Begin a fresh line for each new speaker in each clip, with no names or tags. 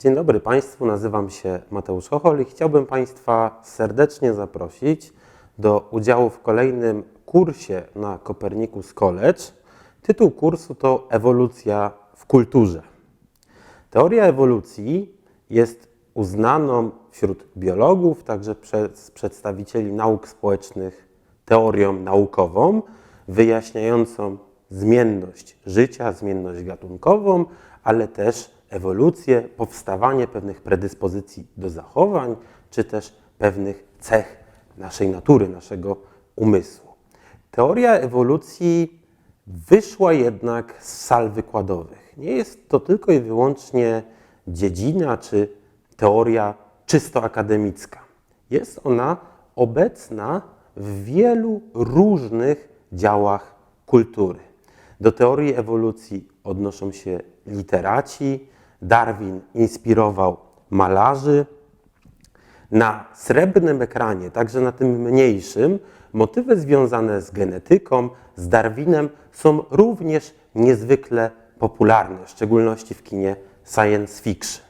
Dzień dobry Państwu, nazywam się Mateusz Chochol i chciałbym Państwa serdecznie zaprosić do udziału w kolejnym kursie na Copernicus College. Tytuł kursu to Ewolucja w kulturze. Teoria ewolucji jest uznaną wśród biologów, także przez przedstawicieli nauk społecznych teorią naukową, wyjaśniającą zmienność życia, zmienność gatunkową, ale też ewolucję, powstawanie pewnych predyspozycji do zachowań, czy też pewnych cech naszej natury, naszego umysłu. Teoria ewolucji wyszła jednak z sal wykładowych. Nie jest to tylko i wyłącznie dziedzina czy teoria czysto akademicka. Jest ona obecna w wielu różnych działach kultury. Do teorii ewolucji odnoszą się literaci, Darwin inspirował malarzy. Na srebrnym ekranie, także na tym mniejszym, motywy związane z genetyką, z Darwinem są również niezwykle popularne, w szczególności w kinie science fiction.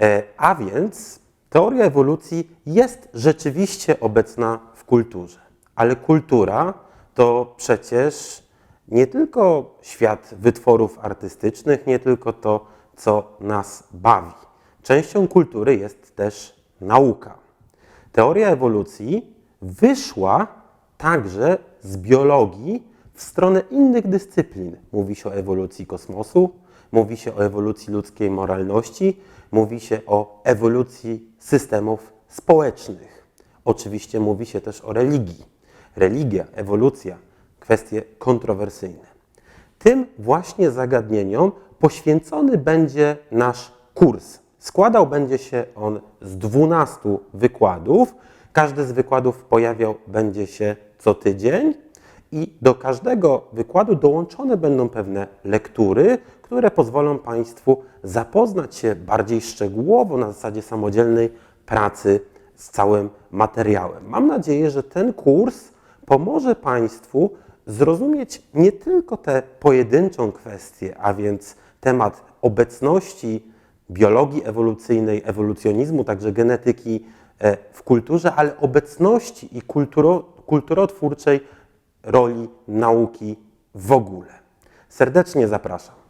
E, A więc teoria ewolucji jest rzeczywiście obecna w kulturze, ale kultura to przecież nie tylko świat wytworów artystycznych, nie tylko to, co nas bawi. Częścią kultury jest też nauka. Teoria ewolucji wyszła także z biologii w stronę innych dyscyplin. Mówi się o ewolucji kosmosu, mówi się o ewolucji ludzkiej moralności, mówi się o ewolucji systemów społecznych. Oczywiście mówi się też o religii. Religia, ewolucja, kwestie kontrowersyjne. Tym właśnie zagadnieniom poświęcony będzie nasz kurs. Składał będzie się on z 12 wykładów. Każdy z wykładów pojawiał będzie się co tydzień i do każdego wykładu dołączone będą pewne lektury, które pozwolą Państwu zapoznać się bardziej szczegółowo na zasadzie samodzielnej pracy z całym materiałem. Mam nadzieję, że ten kurs pomoże Państwu zrozumieć nie tylko tę pojedynczą kwestię, a więc temat obecności biologii ewolucyjnej, ewolucjonizmu, także genetyki e, w kulturze, ale obecności i kulturo, kulturotwórczej roli nauki w ogóle. Serdecznie zapraszam.